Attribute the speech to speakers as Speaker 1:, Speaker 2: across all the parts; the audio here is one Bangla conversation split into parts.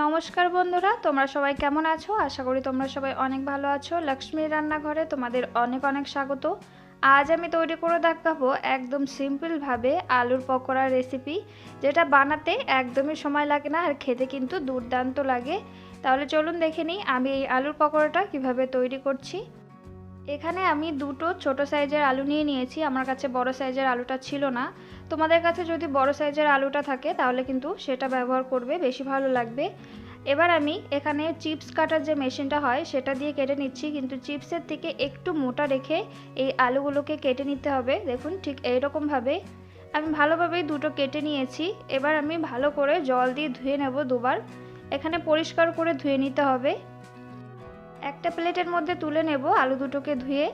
Speaker 1: নমস্কার বন্ধুরা, তোমরা সবাই কেমন আছো? আশা করি তোমরা সবাই অনেক ভালো আছো। লক্ষ্মীর রান্নাঘরে তোমাদের অনেক অনেক স্বাগত। আজ আমি তৈরি করে দেখাবো একদম সিম্পলভাবে আলুর পকোড়ার রেসিপি যেটা বানাতে একদমই সময় লাগে না আর খেতে কিন্তু দুর্দান্ত লাগে। তাহলে চলুন দেখে নিই আমি এই আলুর পকোড়াটা কীভাবে তৈরি করছি। এখানে আমি দুটো ছোট সাইজের আলু নিয়ে নিয়েছি। আমার কাছে বড় সাইজের আলুটা ছিল না। তোমাদের কাছে যদি বড় সাইজের আলুটা থাকে, তাহলে কিন্তু সেটা ব্যবহার করবে, বেশি ভালো লাগবে। এবার আমি এখানে চিপস কাটার যে মেশিনটা হয়, সেটা দিয়ে কেটে নিচ্ছি। কিন্তু চিপসের থেকে একটু মোটা রেখে এই আলুগুলোকে কেটে নিতে হবে। দেখুন, ঠিক এইরকমভাবে আমি ভালোভাবেই দুটো কেটে নিয়েছি। এবার আমি ভালো করে জল দিয়ে ধুয়ে নেব দুবার। এখানে পরিষ্কার করে ধুয়ে নিতে হবে। একটা প্লেটের মধ্যে তুলে নেব আলু দুটোকে ধুয়ে।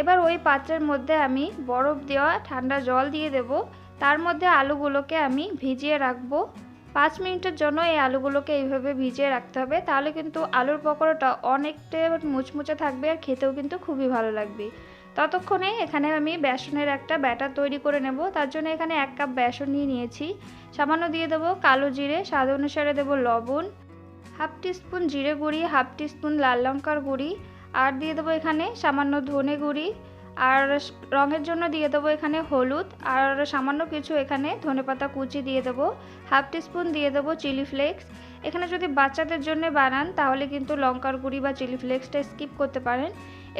Speaker 1: এবার ওই পাত্রের মধ্যে আমি বরফ দেওয়া ঠান্ডা জল দিয়ে দেব। তার মধ্যে আলুগুলোকে আমি ভিজিয়ে রাখব। পাঁচ মিনিটের জন্য এই আলুগুলোকে এইভাবে ভিজিয়ে রাখতে হবে। তাহলে কিন্তু আলুর পকোড়াটা অনেকটা মুচমুচে থাকবে আর খেতেও কিন্তু খুবই ভালো লাগবে। ততক্ষণে এখানে আমি বেসনের একটা ব্যাটার তৈরি করে নেব। তার জন্য এখানে এক কাপ বেসন নিয়ে নিয়েছি। সামান্য দিয়ে দেবো কালো জিরে, স্বাদ অনুসারে দেবো লবণ। হাফ টিস্পুন জিরে গুঁড়ি, হাফ টিস্পুন লাল লঙ্কার গুঁড়ি, আর দিয়ে দেবো এখানে সামান্য ধনে গুঁড়ি। আর রঙের জন্য দিয়ে দেবো এখানে হলুদ, আর সামান্য কিছু এখানে ধনেপাতা কুচি দিয়ে দেবো। হাফ টিস্পুন দিয়ে দেবো চিলি ফ্লেক্স। এখানে যদি বাচ্চাদের জন্য বানান, তাহলে কিন্তু লঙ্কার গুঁড়ি বা চিলি ফ্লেক্সটা স্কিপ করতে পারেন।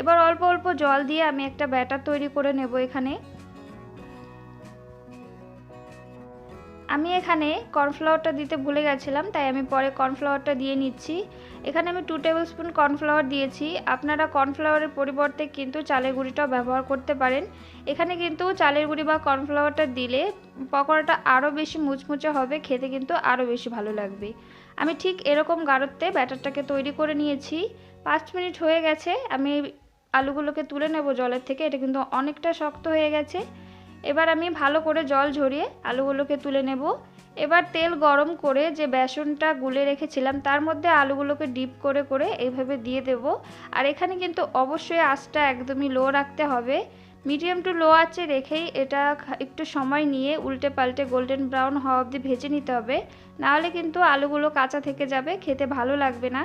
Speaker 1: এবার অল্প অল্প জল দিয়ে আমি একটা ব্যাটার তৈরি করে নেব এখানে। আমি এখানে কর্নফ্লাওয়ারটা দিতে ভুলে গেছিলাম, তাই আমি পরে কর্নফ্লাওয়ারটা দিয়ে নিচ্ছি। এখানে আমি টু টেবিল স্পুন কর্নফ্লাওয়ার দিয়েছি। আপনারা কর্নফ্লাওয়ারের পরিবর্তে কিন্তু চালের গুঁড়িটাও ব্যবহার করতে পারেন। এখানে কিন্তু চালের গুঁড়ি বা কর্নফ্লাওয়ারটা দিলে পকোড়াটা আরও বেশি মুচমুচে হবে, খেতে কিন্তু আরও বেশি ভালো লাগবে। আমি ঠিক এরকম গাঢ়ত্বে ব্যাটারটাকে তৈরি করে নিয়েছি। পাঁচ মিনিট হয়ে গেছে, আমি আলুগুলোকে তুলে নেব জলের থেকে, এটা কিন্তু অনেকটা শক্ত হয়ে গেছে। এবার আমি ভালো করে জল ঝরিয়ে আলুগুলোকে তুলে নেব। এবার তেল গরম করে যে বেসনটা গুলে রেখেছিলাম, তার মধ্যে আলুগুলোকে ডিপ করে করে এইভাবে দিয়ে দেব। আর এখানে কিন্তু অবশ্যই আঁচটা একদমই লো রাখতে হবে। মিডিয়াম টু লো আঁচে রেখেই এটা একটু সময় নিয়ে উল্টে পাল্টে গোল্ডেন ব্রাউন হওয়া অবধি ভেজে নিতে হবে। নাহলে কিন্তু আলুগুলো কাঁচা থেকে যাবে, খেতে ভালো লাগবে না।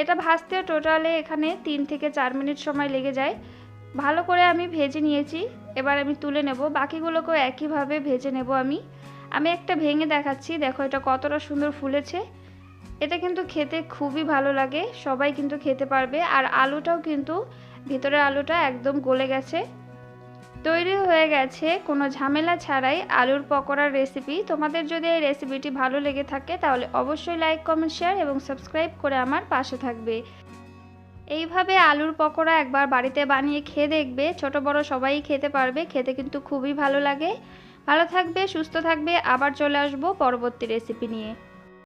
Speaker 1: এটা ভাজতে টোটালে এখানে তিন থেকে চার মিনিট সময় লেগে যায়। ভালো করে আমি ভেজে নিয়েছি। এবার আমি তুলে নেব। বাকিগুলোকেও একইভাবে ভেজে নেব আমি। আমি একটা ভেঙে দেখাচ্ছি। দেখো এটা কতটা সুন্দর ফুলেছে। এটা কিন্তু খেতে খুবই ভালো লাগে। সবাই কিন্তু খেতে পারবে। আর আলুটাও কিন্তু ভিতরের আলুটা একদম গলে গেছে। তৈরি হয়ে গেছে। কোনো ঝামেলা ছাড়াই আলুর পকোড়ার রেসিপি তোমাদের যদি এই রেসিপিটি ভালো লেগে থাকে, তাহলে অবশ্যই লাইক কমেন্ট শেয়ার এবং সাবস্ক্রাইব করে আমার পাশে থাকবে। এইভাবে আলুর পকোড়া একবার বাড়িতে বানিয়ে খেয়ে দেখবে, ছোট বড় সবাই খেতে পারবে, খেতে কিন্তু খুবই ভালো লাগে। ভালো থাকবে, সুস্থ থাকবে, আবার চলে আসব পরবর্তী রেসিপি নিয়ে।